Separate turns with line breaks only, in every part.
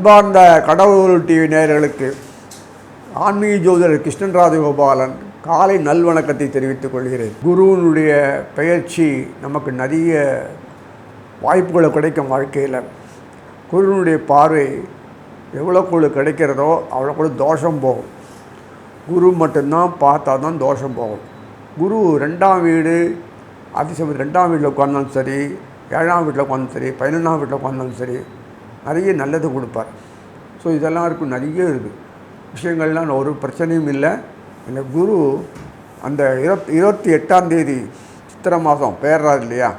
அன்பார்ந்த கடவுள் டிவி நேயர்களுக்கு ஆன்மீக ஜோதிடர் கிருஷ்ணன் ராஜகோபாலன் காலை நல்வணக்கத்தை தெரிவித்துக் கொள்கிறேன். குருவினுடைய பெயர்ச்சி நமக்கு நிறைய வாய்ப்புகளை கிடைக்கும் வாழ்க்கையில். குருவினுடைய பார்வை எவ்வளோக்குள்ள கிடைக்கிறதோ அவ்வளோக்குள்ள தோஷம் போகும். குரு மட்டும்தான் பார்த்தா தான் தோஷம் போகும். குரு ரெண்டாம் வீடு அதிசயம் ரெண்டாம் வீட்டில் உட்காந்தாலும் சரி ஏழாம் வீட்டில் உட்காந்தாலும் சரி பதினொன்றாம் வீட்டில் உட்காந்தாலும் சரி நிறைய நல்லது கொடுப்பார். ஸோ இதெல்லாம் இருக்கும் நிறைய இருக்குது. விஷயங்கள்லாம் ஒரு பிரச்சனையும் இல்லை. இந்த குரு அந்த இருபத் இருபத்தி எட்டாம் தேதி சித்திரை மாதம் பேர்றாரு இல்லையா?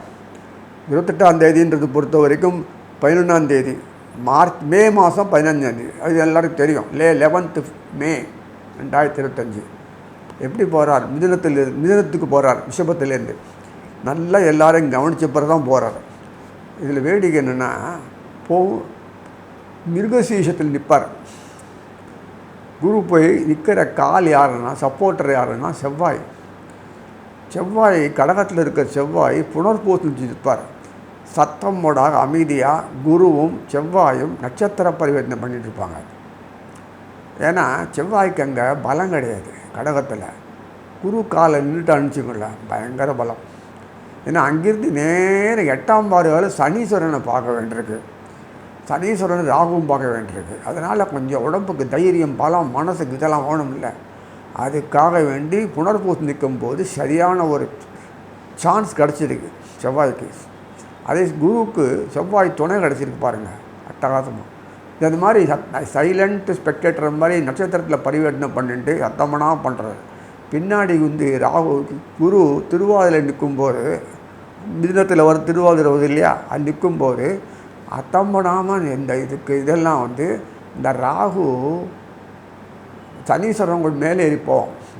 இருபத்தெட்டாம் தேதின்றது பொறுத்த வரைக்கும் பதினொன்றாம் தேதி. மார்ச் மே மாதம் பதினஞ்சாம் தேதி. அது எல்லாருக்கும் தெரியும். லே லெவன்த்து மே ரெண்டாயிரத்தி இருபத்தஞ்சி. எப்படி போகிறார் மிதினத்தில் மிதினத்துக்கு போகிறார் ரிஷபத்துலேருந்து. நல்லா எல்லாரையும் கவனித்த பிறகு தான் போகிறார் இதில் வேடிக்கை என்னென்னா போகும் மிருகசீஷத்தில் நிற்பார் குரு போய் நிற்கிற கால் யாருன்னா சப்போர்ட்டர் யாருன்னா செவ்வாய். செவ்வாய் கடகத்தில் இருக்கிற செவ்வாய் புனர்பூசம் நிற்பார். சத்தமோட அமைதியாக குருவும் செவ்வாயும் நட்சத்திர பரிவர்த்தனை பண்ணிட்டு இருப்பாங்க. ஏன்னா செவ்வாய்க்கு அங்கே பலம் கிடையாது கடகத்தில். குரு காலை நின்றுட்டு அனுப்பிச்சிக்கல பயங்கர பலம். ஏன்னா அங்கேருந்து நேரம் எட்டாம் பார்வையில் சனீஸ்வரனை பார்க்க வேண்டியிருக்கு. சனீஸ்வரன் ராகுவும் பார்க்க வேண்டியிருக்கு. அதனால் கொஞ்சம் உடம்புக்கு தைரியம் பலம் மனசுக்கு இதெல்லாம் வேணும் இல்லை அதுக்காக வேண்டி புனர்பூசம் நிற்கும் போது சரியான ஒரு சான்ஸ் கிடச்சிருக்கு செவ்வாய்க்கு அதே குருவுக்கு செவ்வாய் துணை கிடச்சிருக்கு பாருங்கள் அட்டகாசமாக இந்த மாதிரி சைலண்ட் ஸ்பெக்டேட்டர் மாதிரி நட்சத்திரத்தில் பரிவர்த்தனை பண்ணிட்டு சத்தமனாக பண்ணுறது பின்னாடி வந்து ராகு குரு திருவாதிரை நிற்கும்போது மிதினத்தில் வர திருவாதிரை வருது இல்லையா? அது நிற்கும்போது அத்தம்படாமல் இந்த இதுக்கு இதெல்லாம் வந்து இந்த ராகு சனீஸ்வரன் கூட மேலே ஏறி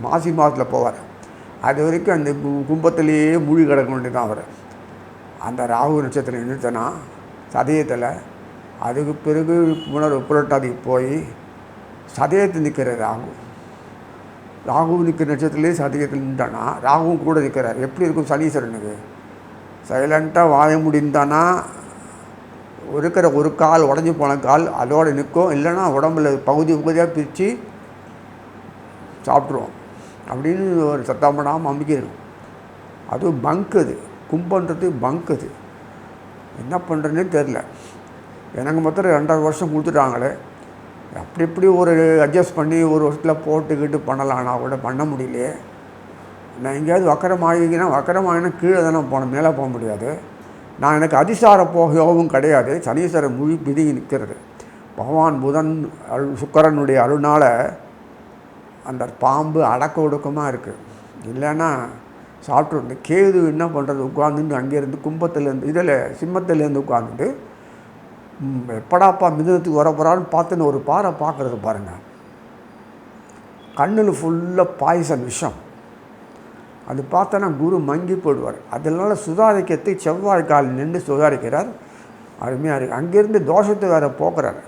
மாசி மாதத்தில் போவார். அது வரைக்கும் அந்த கும்பத்திலேயே மூழ்கி கிடக்க வேண்டியதான் அவர். அந்த ராகு நட்சத்திரம் நிறுத்தினா சதயத்தில் அதுக்கு பிறகு புனர் புரட்டாதிக்கு போய் சதயத்தில் நிற்கிற ராகு. ராகு நிற்கிற நட்சத்திரத்திலே சதயத்தில் நின்றானா ராகுவும் கூட நிற்கிறார் எப்படி இருக்கும் சனீஸ்வரனுக்கு? சைலண்ட்டாக வாய முடிந்தானா இருக்கிற ஒரு கால் உடஞ்சி போன கால் அதோடு நிற்கும். இல்லைன்னா உடம்புல பகுதி பகுதியாக பிரித்து சாப்பிட்ருவோம். அப்படின்னு ஒரு சத்தப்படாமல் அமைக்கணும் அது பங்க் அது. கும்பன்றது பங்க் அது. என்ன பண்ணுறதுனே தெரில எனக்கு மொத்தம் ரெண்டரை வருஷம் கொடுத்துட்டாங்களே. அப்படி இப்படி ஒரு அட்ஜஸ்ட் பண்ணி ஒரு வருஷத்தில் போட்டுக்கிட்டு பண்ணலாம்னா கூட பண்ண முடியலையே. நான் எங்கேயாவது வக்கரம் ஆகிங்கன்னா வக்கரம் ஆகினா கீழே தானே போகணும் மேலே போக முடியாது. நான் எனக்கு அதிசார போகவும் கிடையாது. சனீஸ்வர முழு பிதுங்கி நிற்கிறது. பகவான் புதன் அருள் சுக்கரனுடைய அருளால் அந்த பாம்பு அடக்க ஒடுக்கமாக இருக்குது இல்லைன்னா சாப்பிட்டு இந்த கேது என்ன பண்ணுறது உட்காந்துட்டு அங்கேருந்து கும்பத்துலேருந்து இதில் சிம்மத்துலேருந்து உட்காந்துட்டு எப்படாப்பா மிதுனத்துக்கு வர போகிறான்னு பார்த்துன்னு ஒரு பாறை பார்க்குறது பாருங்கள் கண்ணில் ஃபுல்லாக பாய்சன் விஷம். அது பார்த்தோன்னா குரு மங்கி போடுவார். அதனால சுதாரிக்கிறதுக்கு செவ்வாய் கால் நின்று சுதாரிக்கிறார். அருமையாக இருக்குது அங்கேருந்து தோஷத்தை வேறு போக்குறார்.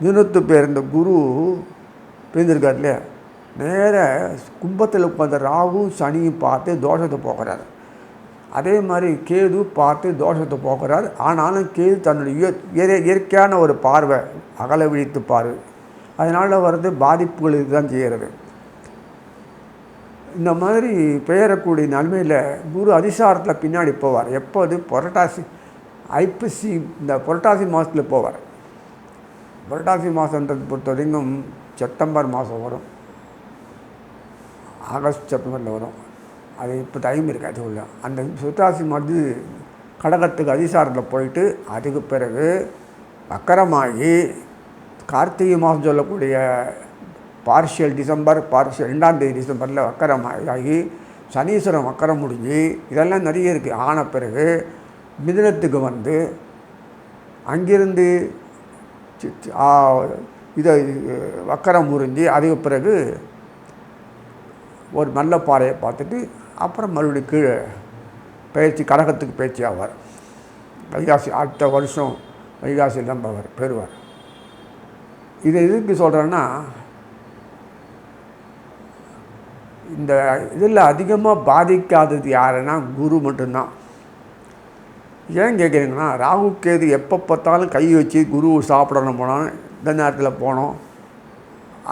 மிதுனத்து பேர் இந்த குரு பிரிந்திருக்கார் இல்லையா? நேர கும்பத்தில் உட்காந்த ராகு சனியும் பார்த்து தோஷத்தை போக்குறார். அதே மாதிரி கேது பார்த்து தோஷத்தை போக்குறார். ஆனாலும் கேது தன்னுடைய இயற்கையான ஒரு பார்வை அகல விழித்து பார்வை அதனால் வர்றது பாதிப்புகள் இதுதான் செய்கிறது. இந்த மாதிரி பெயரக்கூடிய நன்மையில் குரு அதிசாரத்தில் பின்னாடி போவார். எப்போது? புரட்டாசி ஐப்பசி இந்த புரட்டாசி மாதத்தில் போவார். புரட்டாசி மாதன்றது பொறுத்த வரைக்கும் செப்டம்பர் மாதம் வரும். ஆகஸ்ட் செப்டம்பரில் வரும். அது இப்போ டைம் இருக்காது அது உள்ள. அந்த புரட்டாசி மாதத்து கடகத்துக்கு அதிசாரத்தில் போயிட்டு அதுக்கு பிறகு அக்கரமாகி கார்த்திகை மாதம் சொல்லக்கூடிய பார்ஷியல் டிசம்பர் பார்ஷியல் ரெண்டாம் தேதி டிசம்பரில் வக்கரமாகி சனீஸ்வரம் வக்கரம் முடிஞ்சு இதெல்லாம் நிறைய இருக்குது ஆன பிறகு மிதனத்துக்கு வந்து அங்கிருந்து இதை வக்கரம் முறிஞ்சு அதுக்கு பிறகு ஒரு நல்ல பாறையை பார்த்துட்டு அப்புறம் மறுபடியும் கீழே பயிற்சி கடகத்துக்கு பயிற்சி ஆவார். வைகாசி அடுத்த வருஷம் வைகாசியில் தான் அவர் பெறுவார் இதை எதுக்கு சொல்கிறேன்னா இந்த இதில் அதிகமாக பாதிக்காதது யாருன்னா குரு மட்டும்தான். ஏன் கேட்குறீங்கன்னா ராகு கேது எப்போ பார்த்தாலும் கை வச்சு குரு சாப்பிடணும் போனோம் இந்த நேரத்தில் போனோம்.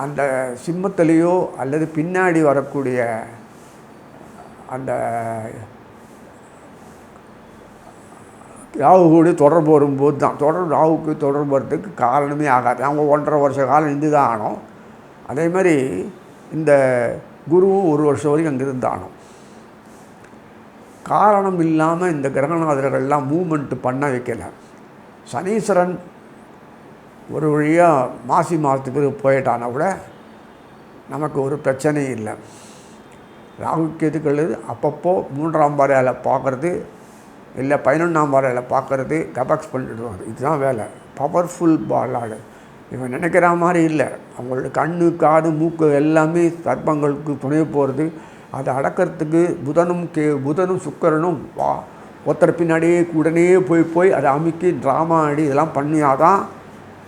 அந்த சிம்மத்திலேயோ அல்லது பின்னாடி வரக்கூடிய அந்த ராகுவோடு தொடர்பு வரும்போது தான். தொடர்பு ராகுக்கு தொடர்பு வரதுக்கு காரணமே ஆகாது. அவங்க ஒன்றரை வருஷ காலம் இருந்து தான் ஆனோம் அதே மாதிரி இந்த குருவும் ஒரு வருஷம் வரைக்கும் அங்கே இருந்து ஆனோம் காரணம் இல்லாமல் இந்த கிரகநாதர்கள்லாம் மூமெண்ட்டு பண்ண வைக்கலை. சனீஸ்வரன் ஒரு வழியாக மாசி மாதத்துக்கு போயிட்டானா கூட நமக்கு ஒரு பிரச்சனையும் இல்லை. ராகு கேதுக்கள் அப்பப்போ மூன்றாம் வாரையில் பார்க்குறது இல்லை பதினொன்றாம் வாரையில் பார்க்குறது கபாக்ஸ் பண்ணிடுவாங்க இதுதான் வேலை. பவர்ஃபுல் பாலாடு இவன் நினைக்கிற மாதிரி இல்லை. அவங்களோட கண்ணு காது மூக்கு எல்லாமே சர்ப்பங்களுக்கு துணை போகிறது அதை அடக்கிறதுக்கு புதனும் கே புதனும் சுக்கரனும் வா. ஒருத்தர் பின்னாடியே உடனே போய் போய் அதை அமுக்கி ட்ராமா ஆடி இதெல்லாம் பண்ணியாதான்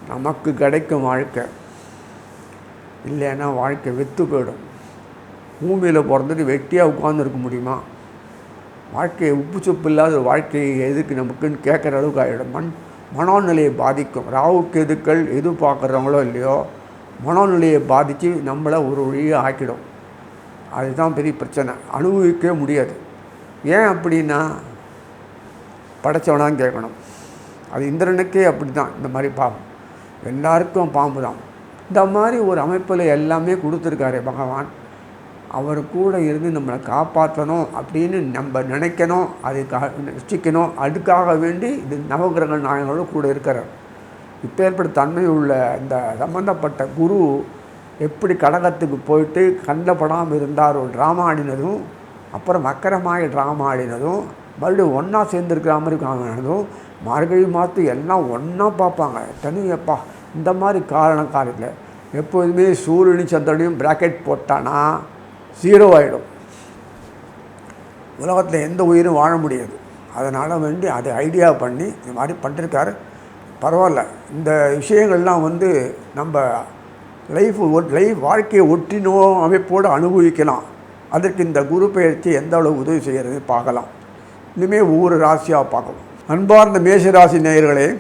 நமக்கு கிடைக்கும் வாழ்க்கை. இல்லைன்னா வாழ்க்கை வெத்து போயிடும். பூமியில் பிறந்துட்டு வெட்டியாக உட்காந்துருக்க முடியுமா? வாழ்க்கையை உப்பு சொப்பு இல்லாத ஒரு வாழ்க்கையை எதுக்கு நமக்குன்னு கேட்குற அளவுக்கு ஆகிடும் மண் மனோநிலையை பாதிக்கும். ராவுக்கு எதுக்கள் எது பார்க்குறவங்களோ இல்லையோ மனோநிலையை பாதித்து நம்மளை ஒரு வழியாக ஆக்கிடும். அதுதான் பெரிய பிரச்சனை. அனுபவிக்கவே முடியாது. ஏன் அப்படின்னா படைச்சவனான்னு கேட்கணும். அது இந்திரனுக்கே அப்படி தான் இந்த மாதிரி பாவம். எல்லாருக்கும் பாம்பு தான் இந்த மாதிரி ஒரு அமைப்பில் எல்லாமே கொடுத்துருக்காரு பகவான். அவர் கூட இருந்து நம்மளை காப்பாற்றணும் அப்படின்னு நம்ம நினைக்கணும் அதுக்காக நிச்சிக்கணும் அதுக்காக வேண்டி இது நவகிரக நாயகங்களும் கூட இருக்கிறார். இப்போ ஏற்பட்ட தன்மை உள்ள இந்த சம்பந்தப்பட்ட குரு எப்படி கடகத்துக்கு போயிட்டு கண்ணில் படாமல் இருந்தாரோ ட்ராமா ஆடினதும் அப்புறம் மக்கரமாய ட்ராமா ஆடினதும் மறுபடியும் ஒன்றா சேர்ந்துருக்கிற மாதிரி காமினதும் மார்கழி மாற்று எல்லாம் ஒன்றா பார்ப்பாங்க. தனியப்பா இந்த மாதிரி காரணம் காரியத்தில் எப்போதுமே சூரியனும் சந்திரனையும் ப்ராக்கெட் போட்டானா ஜீரோ ஆகிடும் உலகத்தில் எந்த உயிரும் வாழ முடியாது. அதனால் வேண்டி அதை ஐடியா பண்ணி இந்த மாதிரி பண்ணிருக்காரு. பரவாயில்ல. இந்த விஷயங்கள்லாம் வந்து நம்ம லைஃப் லைஃப் வாழ்க்கையை ஒற்றினோ அமைப்போடு அனுபவிக்கலாம். அதற்கு இந்த குரு பயிற்சி எந்த அளவு உதவி செய்கிறது பார்க்கலாம். இனிமேல் ஒவ்வொரு ராசியாக பார்க்கலாம். அன்பார்ந்த மேஷராசி நேயர்களே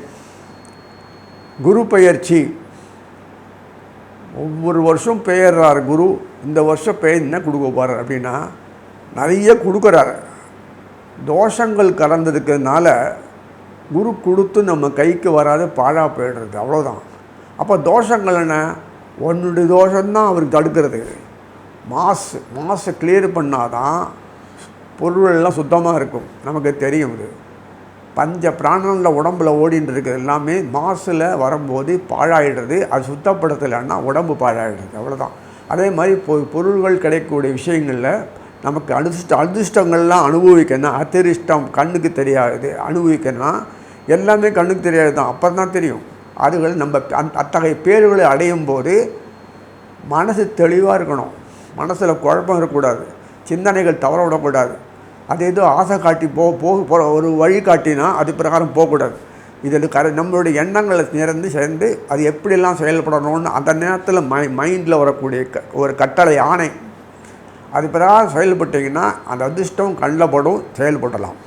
குரு பயிற்சி ஒவ்வொரு வருஷம் பெயர்றார் குரு இந்த வருஷம் பெயர் என்ன கொடுக்க போகிறார் அப்படின்னா நிறைய கொடுக்குறாரு. தோஷங்கள் கலந்ததுக்கிறதுனால குரு கொடுத்து நம்ம கைக்கு வராது பாழா போயிடுறது அவ்வளோதான் அப்போ தோஷங்கள் என்ன? ஒன்று தோஷம்தான் அவருக்கு தடுக்கிறது. மாசு மாசை கிளியர் பண்ணாதான் பொருளெல்லாம் சுத்தமாக இருக்கும். நமக்கு தெரியும் இது. பஞ்ச பிராணங்களில் உடம்புல ஓடின்னு இருக்கிறது எல்லாமே மாசில் வரும்போது பாழாயிடுறது. அது சுத்தப்படுத்தலைன்னா உடம்பு பாழாயிடுறது அவ்வளோதான் அதே மாதிரி பொ பொருள்கள் கிடைக்கக்கூடிய விஷயங்களில் நமக்கு அதிர்ஷ்ட அதிர்ஷ்டங்கள்லாம் அனுபவிக்கணும் அதிர்ஷ்டம் கண்ணுக்கு தெரியாது. அனுபவிக்கணும்னா எல்லாமே கண்ணுக்கு தெரியாது தான் அப்போ தான் தெரியும். அதுகள் நம்ம அந் அத்தகைய பேர்களை அடையும் போது மனசு தெளிவாக இருக்கணும். மனசில் குழப்பம் இருக்கக்கூடாது. சிந்தனைகள் தவற விடக்கூடாது. அது ஏதோ ஆசை காட்டி போ போக போகிற ஒரு வழி காட்டினா அது பிரகாரம் போகக்கூடாது. இதில் கர நம்மளுடைய எண்ணங்களை நிறந்து சேர்ந்து அது எப்படிலாம் செயல்படணும்னு அந்த நேரத்தில் மை மைண்டில் வரக்கூடிய க ஒரு கட்டளை ஆணை. அது பிரகாரம் செயல்பட்டீங்கன்னா அந்த அதிர்ஷ்டம் கண்ணில் படும் செயல்படலாம்.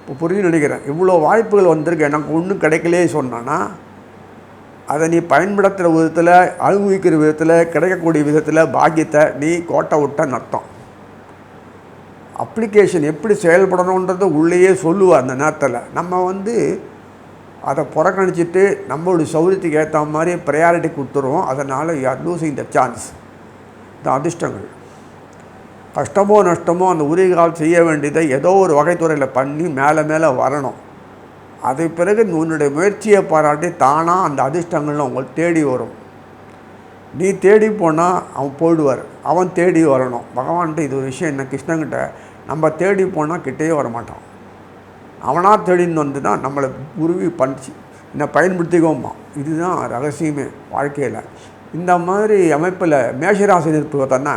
இப்போ புரிஞ்சு நினைக்கிறேன். இவ்வளோ வாய்ப்புகள் வந்திருக்கு. எனக்கு ஒன்றும் கிடைக்கலையே சொன்னான்னா அதை நீ பயன்படுத்துகிற விதத்தில் அனுபவிக்கிற விதத்தில் கிடைக்கக்கூடிய விதத்தில் பாக்கியத்தை நீ கோட்டை விட்ட நர்த்தம் அப்ளிகேஷன் எப்படி செயல்படணுன்றதை உள்ளேயே சொல்லுவார் அந்த நேரத்தில். நம்ம வந்து அதை புறக்கணிச்சிட்டு நம்மளுடைய சௌரியத்துக்கு ஏற்ற மாதிரி ப்ரையாரிட்டி கொடுத்துருவோம். அதனால் you are losing the chance இந்த அதிர்ஷ்டங்கள். கஷ்டமோ நஷ்டமோ அந்த உரிகால் செய்ய வேண்டியதை ஏதோ ஒரு வகைத்துறையில் பண்ணி மேலே மேலே வரணும். அது பிறகு உன்னுடைய முயற்சியை பாராட்டி தானாக அந்த அதிர்ஷ்டங்கள்லாம் உங்களுக்கு தேடி வரும். நீ தேடி போனால் அவன் போயிடுவார். அவன் தேடி வரணும். பகவான்கிட்ட இது ஒரு விஷயம் என்ன கிருஷ்ணங்கிட்ட நம்ம தேடி போனால் கிட்டேயே வரமாட்டான். அவனாக தேடின்னு வந்து தான் நம்மளை உருவி பண்ணிச்சு என்னை பயன்படுத்திக்கோமா இதுதான் ரகசியமே வாழ்க்கையில். இந்த மாதிரி அமைப்பில் மேஷராசி பார்த்தோன்னா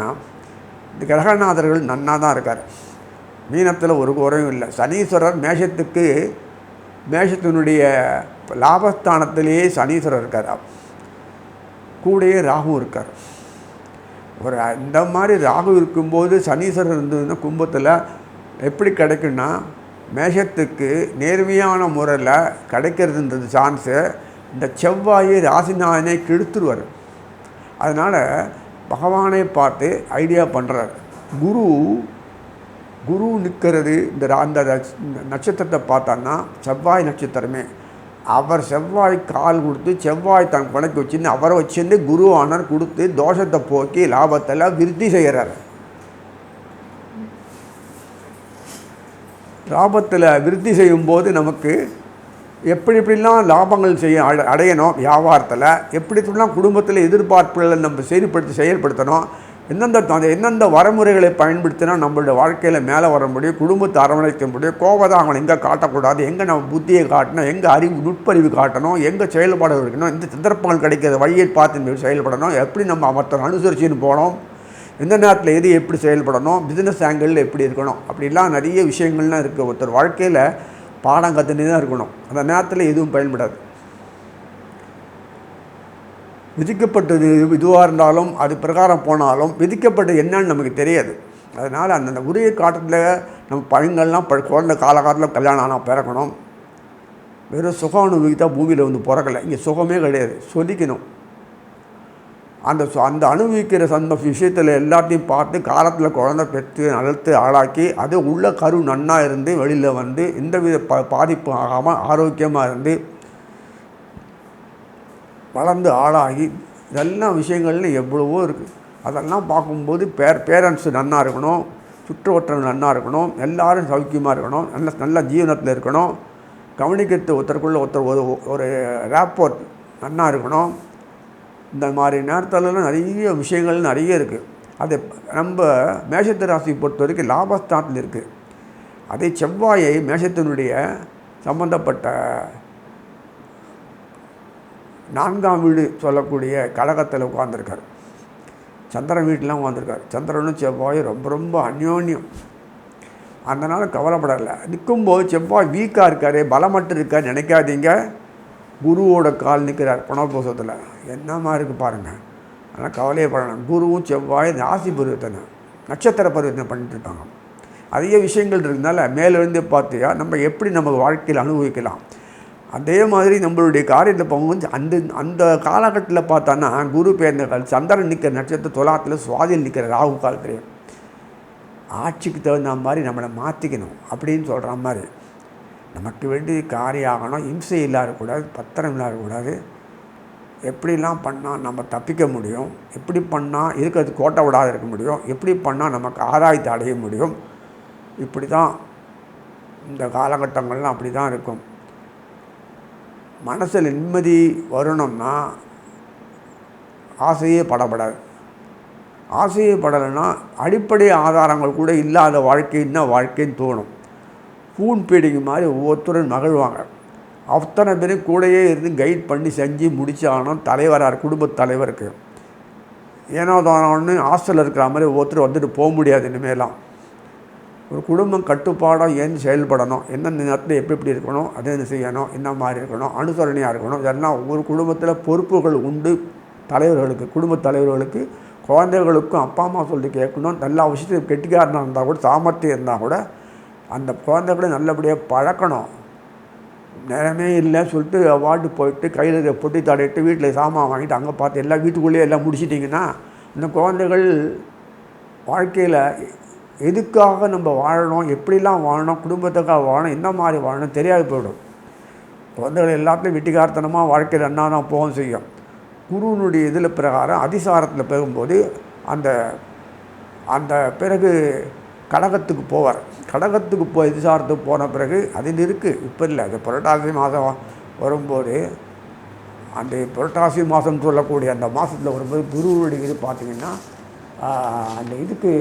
இந்த கிரகநாதர்கள் நன்னாக தான் இருக்கார். மீனத்தில் ஒரு குறையும் இல்லை. சனீஸ்வரர் மேஷத்துக்கு மேஷத்தினுடைய லாபஸ்தானத்திலேயே சனீஸ்வரர் இருக்கார்? கூடயே ராகு இருக்கார். ஒரு இந்த மாதிரி ராகு இருக்கும்போது சனீஸ்வரர் இருந்ததுன்னா கும்பத்தில் எப்படி கிடைக்குன்னா மேஷத்துக்கு நேர்மையான முறையில் கிடைக்கிறதுன்றது சான்ஸு இந்த செவ்வாயை ராசிநாதனை கெடுத்துருவார். அதனால் பகவானை பார்த்து ஐடியா பண்ணுறார் குரு குரு நிற்கிறது இந்த ரா- அந்த இந்த நட்சத்திரத்தை பார்த்தான்னா செவ்வாய் நட்சத்திரமே. அவர் செவ்வாய் கால் கொடுத்து செவ்வாய் தன் கணக்கு வச்சுன்னு அவரை வச்சுன்னு குரு ஆனர் கொடுத்து தோஷத்தை போக்கி லாபத்தெல்லாம் விருத்தி செய்கிறார். லாபத்தில் விருத்தி செய்யும்போது நமக்கு எப்படி எப்படிலாம் லாபங்கள் செய்ய அட- அடையணும் வியாபாரத்தில் எப்படி எப்படிலாம் குடும்பத்தில் எதிர்பார்ப்புகளை நம்ம செயல்படுத்தி செயல்படுத்தணும் எந்தெந்த எந்தெந்த வரைமுறைகளை பயன்படுத்தினா நம்மளோட வாழ்க்கையில் மேலே வர முடியும் குடும்பத்தை அரவணைக்க முடியும் கோபதாங்களை எங்கே காட்டக்கூடாது எங்கே நம்ம புத்தியை காட்டணும் எங்கே அறிவு நுட்பறிவு காட்டணும் எங்கே செயல்பாடு இருக்கணும் எந்த சந்தர்ப்பங்கள் கிடைக்கிற வழியை பார்த்து செயல்படணும் எப்படி நம்ம மற்ற அனுசரிச்சுன்னு போனோம் எந்த நேரத்தில் எது எப்படி செயல்படணும் பிஸ்னஸ் ஆங்கிளில் எப்படி இருக்கணும் அப்படிலாம் நிறைய விஷயங்கள்லாம் இருக்குது ஒருத்தர் வாழ்க்கையில் பாடம் கற்றுனே தான் இருக்கணும். அந்த நேரத்தில் எதுவும் பயன்படாது. விதிக்கப்பட்டது இதுவாக இருந்தாலும் அது பிரகாரம் போனாலும் விதிக்கப்பட்டது என்னன்னு நமக்கு தெரியாது. அதனால் அந்தந்த உரிய காட்டத்தில் நம்ம பழங்கள்லாம் ப குழந்த காலகாலத்தில் கல்யாணம் ஆனால் பிறக்கணும். வெறும் சுகம் அனுபவித்தா பூமியில் வந்து பிறக்கலை. இங்கே சுகமே கிடையாது. சொல்லிக்கணும் அந்த சு- அந்த அனுபவிக்கிற சந்த விஷயத்தில் எல்லாத்தையும் பார்த்து காலத்தில் குழந்தை பெற்று நலத்து ஆளாக்கி அது உள்ள கரு நன்னாக இருந்து வெளியில் வந்து எந்தவித ப பாதிப்பு ஆகாமல் ஆரோக்கியமாக இருந்து வளர்ந்து ஆளாகி இதெல்லாம் விஷயங்கள்னு எவ்வளவோ இருக்குது அதெல்லாம் பார்க்கும்போது பேர் பேரண்ட்ஸ் நன்னாக இருக்கணும் சுற்றுவட்டம் நன்னாக இருக்கணும் எல்லாரும் சௌக்கியமாக இருக்கணும் நல்ல நல்ல ஜீவனத்தில் இருக்கணும். கவனிக்கிறது ஒருத்தருக்குள்ள ஒருத்தர் ஒரு ஒரு ரேப்போர்ட் நன்னாக இருக்கணும். இந்த மாதிரி நேரத்துலலாம் நிறைய விஷயங்கள் நிறைய இருக்குது அது நம்ம மேஷத்து ராசி பொறுத்த வரைக்கும் லாபஸ்தானத்தில் இருக்குது அதே செவ்வாயை மேஷத்தினுடைய சம்பந்தப்பட்ட நான்காம் வீடு சொல்லக்கூடிய கழகத்தில் உட்காந்துருக்கார் சந்திரன் வீட்டிலாம் உட்காந்துருக்கார் சந்திரனும் செவ்வாயும் ரொம்ப ரொம்ப அந்யோன்யம். அதனால் கவலைப்படலை. நிற்கும்போது செவ்வாய் வீக்காக இருக்கார் பலமட்டு இருக்கார் நினைக்காதீங்க. குருவோட கால் நிற்கிறார் புனர்பூசத்தில். என்னமா இருக்குது பாருங்கள் ஆனால் கவலையே படணும் குருவும் செவ்வாய் ராசி பருவத்தனை நட்சத்திர பருவத்தனை பண்ணிட்டுருப்பாங்க அதிக விஷயங்கள் இருந்தால மேலிருந்து பார்த்தியா நம்ம எப்படி நம்ம வாழ்க்கையில் அனுபவிக்கலாம். அதே மாதிரி நம்மளுடைய காரியத்தை போகும்போது அந்த அந்த காலகட்டத்தில் பார்த்தோன்னா குரு பேர்ந்த கால் சந்திரன் நிற்கிற நட்சத்திர தொலாத்தில் சுவாதியில் நிற்கிற ராகு காலத்துலேயும் ஆட்சிக்கு தகுந்த மாதிரி நம்மளை மாற்றிக்கணும் அப்படின்னு சொல்கிற மாதிரி. நமக்கு வேண்டிய காரியம் ஆகணும் இம்சை இல்லாதக்கூடாது பத்திரம் இல்லாதக்கூடாது எப்படிலாம் பண்ணால் நம்ம தப்பிக்க முடியும்? எப்படி பண்ணால் இருக்கிறது கோட்டை விடாத இருக்க முடியும்? எப்படி பண்ணால் நமக்கு ஆதாயத்தை அடைய முடியும்? இப்படி தான் இந்த காலகட்டங்கள்லாம் அப்படி தான் இருக்கும். மனசில் நிம்மதி வரணும்னா ஆசையே படப்படாது. ஆசையே படலைன்னா அடிப்படை ஆதாரங்கள் கூட இல்லாத வாழ்க்கைன்னா வாழ்க்கைன்னு தோணும். பூன் பீடிக்கு மாதிரி ஒவ்வொருத்தரும் மகிழ்வாங்க அத்தனை பேரும் கூடயே இருந்து கைட் பண்ணி செஞ்சு முடிச்சாகணும் தலைவரார் குடும்பத் தலைவருக்கு. ஏனோ தானோன்னு ஹாஸ்டலில் இருக்கிற மாதிரி ஒவ்வொருத்தர் வந்துட்டு போக முடியாது இனிமேலாம். ஒரு குடும்பம் கட்டுப்பாடாக ஏன் செயல்படணும்? எந்தெந்த நேரத்தில் எப்படி எப்படி இருக்கணும்? அதை என்ன செய்யணும்? என்ன மாதிரி இருக்கணும்? அனுசரணையாக இருக்கணும்? இதெல்லாம் ஒவ்வொரு குடும்பத்தில் பொறுப்புகள் உண்டு. தலைவர்களுக்கு குடும்பத் தலைவர்களுக்கு குழந்தைகளுக்கும் அப்பா அம்மா சொல்லி கேட்கணும். நல்லா விஷயத்தையும் கெட்டிக்காரனாக இருந்தால் கூட சாமர்த்தியம் இருந்தால் கூட அந்த குழந்தைகளை நல்லபடியாக பழக்கணும். நேரமே இல்லை சொல்லிட்டு வாட்டு போயிட்டு கையில் பொட்டி தடையிட்டு வீட்டில் சாமான் வாங்கிட்டு அங்கே பார்த்து எல்லாம் வீட்டுக்குள்ளேயே எல்லாம் முடிச்சிட்டிங்கன்னா இந்த குழந்தைகள் வாழ்க்கையில் எதுக்காக நம்ம வாழணும்? எப்படிலாம் வாழணும்? குடும்பத்துக்காக வாழணும்? என்ன மாதிரி வாழணும்? தெரியாது போயிடும். குழந்தைகள் எல்லாத்தையும் வெட்டிக்காரத்தனமாக வாழ்க்கையில் என்ன தான் போகவும் செய்யும். குருனுடைய இதில் பிரகாரம் அதிசாரத்தில் பெறும்போது அந்த அந்த பிறகு கடகத்துக்கு போவார். கடகத்துக்கு போ அதிசாரத்துக்கு போன பிறகு அதில் இருக்குது இப்போ இல்லை. அது புரட்டாசி மாதம் வரும்போது அந்த புரட்டாசி மாதம் சொல்லக்கூடிய அந்த மாதத்தில் வரும்போது குருவுடைய இது பார்த்தீங்கன்னா அந்த இதுக்கு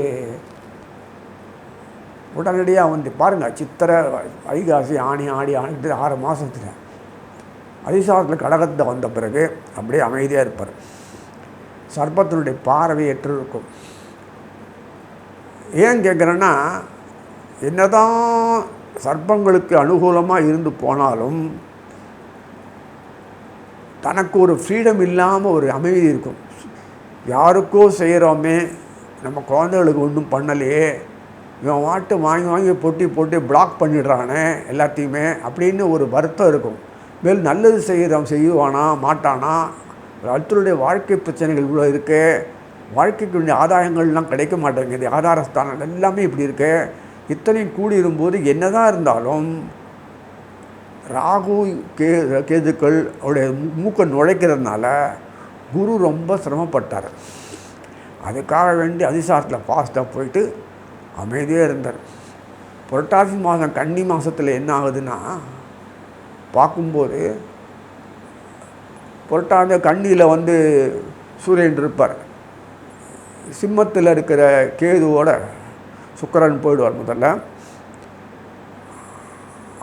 உடனடியாக வந்து பாருங்கள் சித்திரை ஐகாசி ஆணி ஆடி ஆணிட்டு ஆறு மாதத்தில் அதிசாரத்தில் கடகத்தில் வந்த பிறகு அப்படியே அமைதியாக இருப்பார். சர்ப்பத்தினுடைய பார்வை எற்று இருக்கும் ஏன் கேட்குறேன்னா என்னதான் சர்ப்பங்களுக்கு அனுகூலமாக இருந்து போனாலும் தனக்கு ஒரு ஃப்ரீடம் இல்லாமல் ஒரு அமைதி இருக்கும். யாருக்கோ செய்கிறோமே நம்ம குழந்தைகளுக்கு ஒன்றும் பண்ணலையே இவன் வாட்டு வாங்கி வாங்கி பொட்டி போட்டு பிளாக் பண்ணிடுறானே எல்லாத்தையுமே அப்படின்னு ஒரு வருத்தம் இருக்கும். மேல் நல்லது செய்கிறவன் செய்வானா மாட்டானா? அடுத்தருடைய வாழ்க்கை பிரச்சனைகள் இவ்வளோ இருக்குது வாழ்க்கைக்கு வேண்டிய ஆதாயங்கள்லாம் கிடைக்க மாட்டேங்குது. ஆதாரஸ்தானம் எல்லாமே இப்படி இருக்கு. இத்தனையும் கூடியிருக்கும்போது என்னதான் இருந்தாலும் ராகு கே கேதுக்கள் அவருடைய மூக்கை நுழைக்கிறதுனால குரு ரொம்ப சிரமப்பட்டார். அதுக்காக வேண்டி அதிசாரத்தில் ஃபாஸ்ட்டாக போயிட்டு அமைதியாக இருந்தார். புரட்டாசி மாதம் கன்னி மாதத்தில் என்ன ஆகுதுன்னா பார்க்கும்போது புரட்டாந்த கண்ணியில் வந்து சூரியன் இருப்பார். சிம்மத்தில் இருக்கிற கேதுவோட சுக்கரன் போயிடுவார் முதல்ல.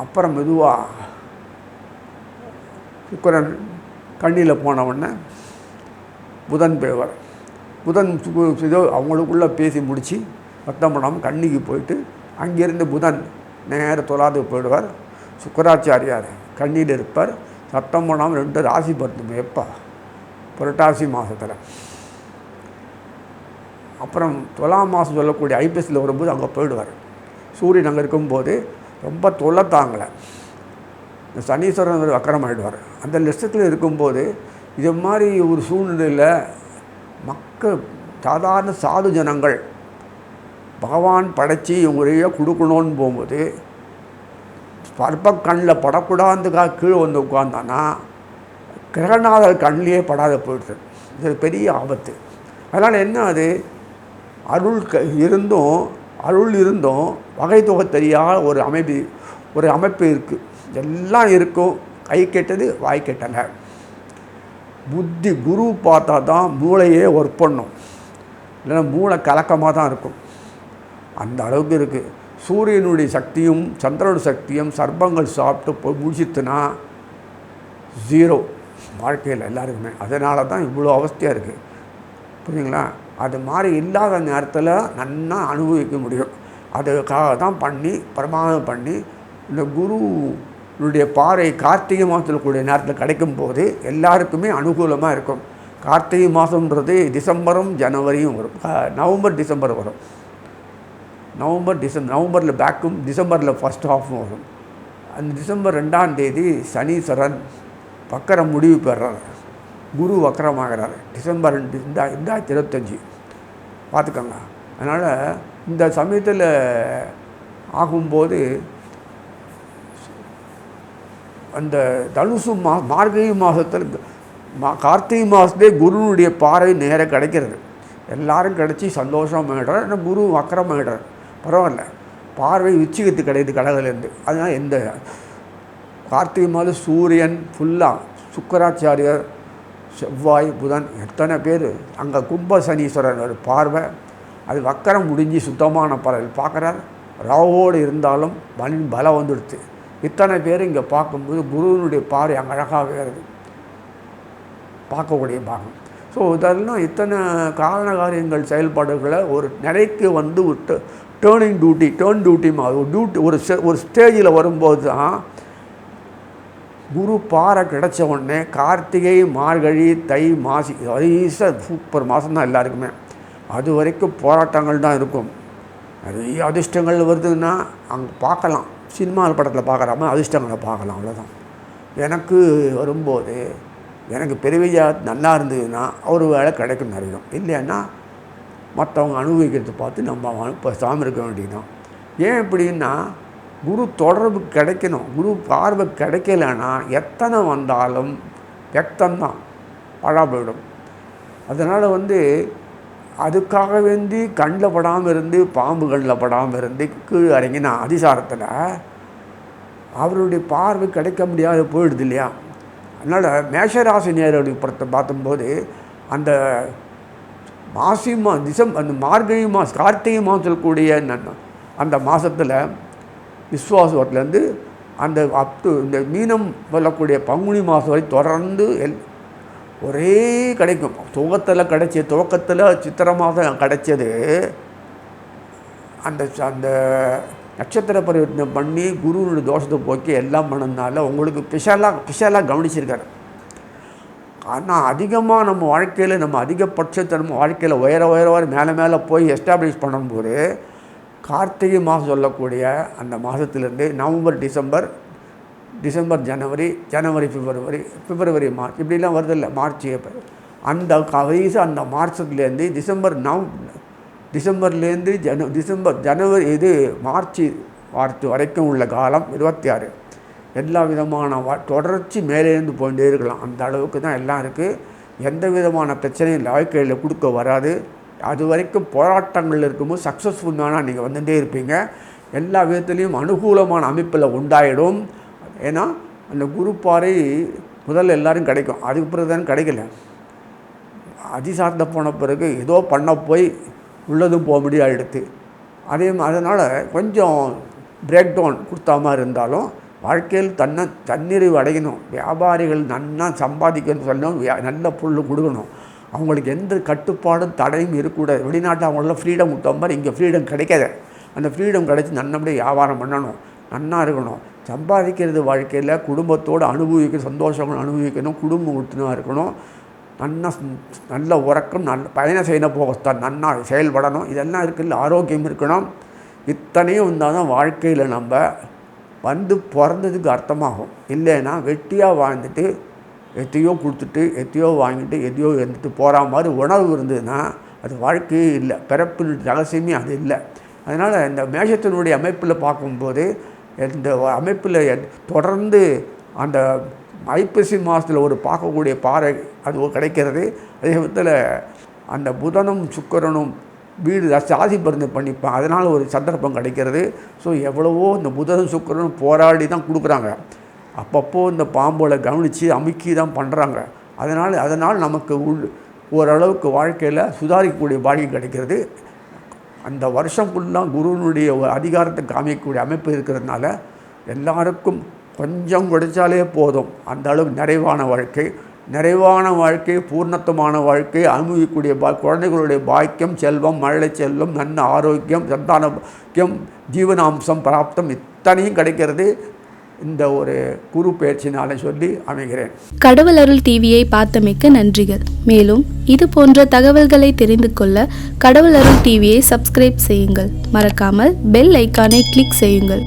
அப்புறம் மெதுவாக சுக்கரன் கண்ணியில் போனவுடனே புதன் போயிடுவார் புதன் இதோ அவங்களுக்குள்ளே பேசி முடித்து பத்தம் பண்ணாமல் கண்ணிக்கு போயிட்டு அங்கேருந்து புதன் நேர தொழாதுக்கு போயிடுவார். சுக்கராச்சாரியார் கண்ணியில் இருப்பார். சத்தம் ரெண்டு ராசி பருத்தும் எப்போ? புரட்டாசி மாதத்தில் அப்புறம் துலாம் மாதம் சொல்லக்கூடிய ஐபிஎஸ்சில் வரும்போது அங்கே போயிடுவார். சூரியன் அங்கே இருக்கும்போது ரொம்ப தொல்லை தாங்கலை. இந்த சனீஸ்வரன் அக்கரமாயிடுவார் அந்த லிஸ்டத்தில் இருக்கும்போது இது மாதிரி ஒரு சூழ்நிலையில் மக்கள் சாதாரண சாது ஜனங்கள் பகவான் படைச்சி இவங்களையே கொடுக்கணும்னு போகும்போது பற்ப கண்ணில் படக்கூடாதுக்காக கீழே வந்து உட்காந்தான்னா கிரகநாதர் கண்ணிலே படாத போயிடுது. இது பெரிய ஆபத்து. அதனால் என்ன அது? அருள் க இருந்தும் அருள் இருந்தும் வகை தொகை தெரியாத ஒரு அமைப்பு ஒரு அமைப்பு இருக்குது எல்லாம் இருக்கும். கை கெட்டது வாய் கெட்டலை. புத்தி குரு பார்த்தா தான் மூளையே ஒர்க் பண்ணும். இல்லைன்னா மூளை கலக்கமாக தான் இருக்கும். அந்த அளவுக்கு இருக்குது சூரியனுடைய சக்தியும் சந்திரனுடைய சக்தியும் சர்ப்பங்கள் சாப்பிட்டு போய் முடிச்சித்துனா ஜீரோ வாழ்க்கையில் எல்லாருக்குமே. அதனால தான் இவ்வளோ அவஸ்தையாக இருக்குது புரியுங்களா அது மாதிரி இல்லாத நேரத்தில் நன்னா அனுபவிக்க முடியும். அதுக்காக தான் பண்ணி பிரமாதம் பண்ணி இந்த குருனுடைய பாறை கார்த்திகை மாதத்தில் கூடிய நேரத்தில் கிடைக்கும் போது எல்லாருக்குமே அனுகூலமாக இருக்கும். கார்த்திகை மாதம்ன்றது டிசம்பரும் ஜனவரியும் வரும். நவம்பர் டிசம்பர் வரும். நவம்பர் டிசம்பர் நவம்பரில் பேக்கும் டிசம்பரில் ஃபஸ்ட் ஹாஃபும் வரும். அந்த டிசம்பர் ரெண்டாம் தேதி சனீஸ்வரன் வக்கரம் முடிவு பெறார். குரு வக்கரமாகிறார். டிசம்பர் ரெண்டு இந்த ரெண்டாயிரத்தி இருபத்தஞ்சி. பார்த்துக்கோங்க. அதனால் இந்த சமயத்தில் ஆகும்போது அந்த தனுசு மா மார்கழி மாதத்தில் மா கார்த்திகை மாதத்துலேயே குருனுடைய பாறை நேராக கிடைக்கிறது. எல்லாரும் கிடச்சி சந்தோஷமாகிடுறார் ஆனால் குரு வக்கரமாயிடுறார். பரவாயில்ல. பார்வை உச்சிகத்து கிடையாது கடகிலேருந்து அதனால் எந்த கார்த்திகை மாதம் சூரியன் ஃபுல்லாக சுக்கராச்சாரியர் செவ்வாய் புதன் எத்தனை பேர்? அங்கே கும்ப சனீஸ்வரன் ஒரு பார்வை. அது வக்கரம் முடிஞ்சு சுத்தமான பலன் பார்க்குறார்? ராவோடு இருந்தாலும் பலி பலம் வந்துடுச்சு இத்தனை பேர் இங்கே பார்க்கும்போது குருவினுடைய பார்வை அங்கே அழகாக வருது பார்க்கக்கூடிய பாகம். ஸோ இதெல்லாம் இத்தனை காரண காரியங்கள் செயல்பாடுகளை ஒரு நிலைக்கு வந்து விட்டு டேர்னிங் டியூட்டி டேர்ன் டியூட்டி ஒரு டியூட்டி ஒரு ஒரு ஸ்டேஜில் வரும்போது தான் குரு பாறை கிடச்ச உடனே கார்த்திகை மார்கழி தை மாசி வயச சூப்பர் மாதம் தான் எல்லாருக்குமே. அது வரைக்கும் போராட்டங்கள் தான் இருக்கும். நிறைய அதிர்ஷ்டங்கள் வருதுன்னா அங்கே பார்க்கலாம். சினிமாவில் படத்தில் பார்க்குறாம அதிர்ஷ்டங்களை பார்க்கலாம் அவ்வளோதான் எனக்கு வரும்போது எனக்கு பெருவிஜா நல்லா இருந்ததுன்னா ஒரு வேலை கிடைக்கும் நிறையும் இல்லைன்னா மற்றவங்க அனுபவிக்கிறத பார்த்து நம்ம பேசாமல் இருக்க வேண்டியதுதான். ஏன் இப்படின்னா குரு தொடர்பு கிடைக்கணும். குரு பார்வை கிடைக்கலன்னா எத்தனை வந்தாலும் வெக்தம்தான் பழா போயிடும் அதனால் வந்து அதுக்காக வேண்டி கண்ணில் படாமல் இருந்து பாம்பு கண்ணில் படாமல் இருந்து கீழே இறங்கினா அதிசாரத்தில் அவருடைய பார்வை கிடைக்க முடியாத போயிடுது இல்லையா? அதனால் மேஷராசி நேரடி படத்தை பார்த்தும்போது அந்த மாசி மா டிசம்பர் அந்த மார்கழி மாதம் கார்த்திகை மாதத்தில் கூடிய அந்த மாதத்தில் விஸ்வாசத்துலேருந்து அந்த அப் டு இந்த மீனம் சொல்லக்கூடிய பங்குனி மாதம் வரை தொடர்ந்து எல் ஒரே கிடைக்கும். துவக்கத்தில் கிடைச்ச துவக்கத்தில் சித்திரை மாதம் கிடைச்சது. அந்த அந்த நட்சத்திர பரிவர்த்தனை பண்ணி குருவினுடைய தோஷத்தை போக்கி எல்லாம் பண்ணதுனால உங்களுக்கு ஸ்பெஷலாக ஸ்பெஷலாக கவனிச்சிருக்காரு. ஆனால் அதிகமாக நம்ம வாழ்க்கையில் நம்ம அதிகபட்சத்தை நம்ம வாழ்க்கையில் உயர உயரவாறு மேலே மேலே போய் எஸ்டாப்ளிஷ் பண்ணும்போது கார்த்திகை மாதம் சொல்லக்கூடிய அந்த மாதத்துலேருந்து நவம்பர் டிசம்பர் டிசம்பர் ஜனவரி ஜனவரி பிப்ரவரி பிப்ரவரி மார்ச் இப்படிலாம் வருதில்ல மார்ச் ஏப்ரல். அந்த வயசு அந்த மார்ச்லேருந்து டிசம்பர் நவ் டிசம்பர்லேருந்து ஜன டிசம்பர் ஜனவரி இது மார்ச் மார்ச் வரைக்கும் உள்ள காலம் இருபத்தி ஆறு. எல்லா விதமான வா தொடர்ச்சி மேலேருந்து போயிட்டே இருக்கலாம். அந்த அளவுக்கு தான் எல்லாம் இருக்குது எந்த விதமான பிரச்சனையும் இல்லை வாழ்க்கையில் கொடுக்க வராது. அது வரைக்கும் போராட்டங்கள் இருக்கும்போது சக்ஸஸ்ஃபுல் ஆனால் நீங்கள் வந்துட்டே இருப்பீங்க. எல்லா விதத்துலேயும் அனுகூலமான அமைப்பில் உண்டாயிடும். ஏன்னா அந்த குரு பாறை முதல்ல எல்லாரும் கிடைக்கும். அதுக்கு பிறகு தான் கிடைக்கல. அதிசார்ந்த போன பிறகு ஏதோ பண்ண போய் உள்ளதும் போக முடியாடுது அதே அதனால் கொஞ்சம் பிரேக் டவுன் கொடுத்த மாதிரி இருந்தாலும் வாழ்க்கையில் தன்னை தன்னிறைவு அடையணும். வியாபாரிகள் நன்னா சம்பாதிக்கணும்னு சொல்லணும். நல்ல பொருள் கொடுக்கணும். அவங்களுக்கு எந்த கட்டுப்பாடும் தடையும் இருக்கக்கூடாது. வெளிநாட்டில் அவங்களாம் ஃப்ரீடம் கொடுத்த மாதிரி இங்கே ஃப்ரீடம் கிடைக்காது. அந்த ஃப்ரீடம் கிடைச்சி நல்லபடியாக வியாபாரம் பண்ணணும். நன்னா இருக்கணும். சம்பாதிக்கிறது வாழ்க்கையில் குடும்பத்தோடு அனுபவிக்க சந்தோஷங்கள் அனுபவிக்கணும். குடும்பம் உறுத்துனாக இருக்கணும். நன்னா நல்ல உறக்கம் நல்ல பயணம் செய்யணும். போகத்தான் நன்னா செயல்படணும். இதெல்லாம் இருக்குல்ல ஆரோக்கியம் இருக்கணும். இத்தனையும் இருந்தால் தான் வாழ்க்கையில் நம்ம வந்து பிறந்ததுக்கு அர்த்தமாகும். இல்லைன்னா வெட்டியாக வாழ்ந்துட்டு எத்தையோ கொடுத்துட்டு எத்தையோ வாங்கிட்டு எதையோ இருந்துட்டு போகிற மாதிரி உணர்வு இருந்ததுன்னா அது வாழ்க்கையே இல்லை. பிறப்பின் ரகசியமே அது இல்லை. அதனால் இந்த மேஷத்தினுடைய அமைப்பில் பார்க்கும்போது இந்த அமைப்பில் தொடர்ந்து அந்த ஐப்பசி மாதத்தில் ஒரு பார்க்கக்கூடிய பாறை அது கிடைக்கிறது. அதே விதத்தில் அந்த புதனும் சுக்கிரனும் வீடு சாதி பருந்து பண்ணிப்பான் அதனால் ஒரு சந்தர்ப்பம் கிடைக்கிறது. ஸோ எவ்வளவோ இந்த புதன் சுக்கரன் போராடி தான் கொடுக்குறாங்க. அப்பப்போ இந்த பாம்போல கவனித்து அமுக்கி தான் பண்ணுறாங்க அதனால் அதனால் நமக்கு உள் ஓரளவுக்கு வாழ்க்கையில் சுதாரிக்கக்கூடிய பாக்கியம் கிடைக்கிறது. அந்த வருஷம் ஃபுல்லாக குருவினுடைய அதிகாரத்தை காமிக்கக்கூடிய அமைப்பு இருக்கிறதுனால எல்லாருக்கும் கொஞ்சம் கிடைச்சாலே போதும். அந்த அளவு நிறைவான வாழ்க்கை. நிறைவான வாழ்க்கை பூர்ணத்துவமான வாழ்க்கை அனுபவிக்கக்கூடிய பா குழந்தைகளுடைய பாக்கியம் செல்வம் மழலை செல்வம் நன் ஆரோக்கியம் சந்தானக்கியம் ஜீவனாம்சம் பிராப்தம் இத்தனையும் கிடைக்கிறது. இந்த ஒரு குரு பயிற்சினால சொல்லி அமைகிறேன்.
கடவுள் அருள் டிவியை பார்த்தமைக்க நன்றிகள். மேலும் இது போன்ற தகவல்களை தெரிந்து கொள்ள கடவுள் அருள் டிவியை சப்ஸ்கிரைப் செய்யுங்கள். மறக்காமல் பெல் ஐக்கானை கிளிக் செய்யுங்கள்.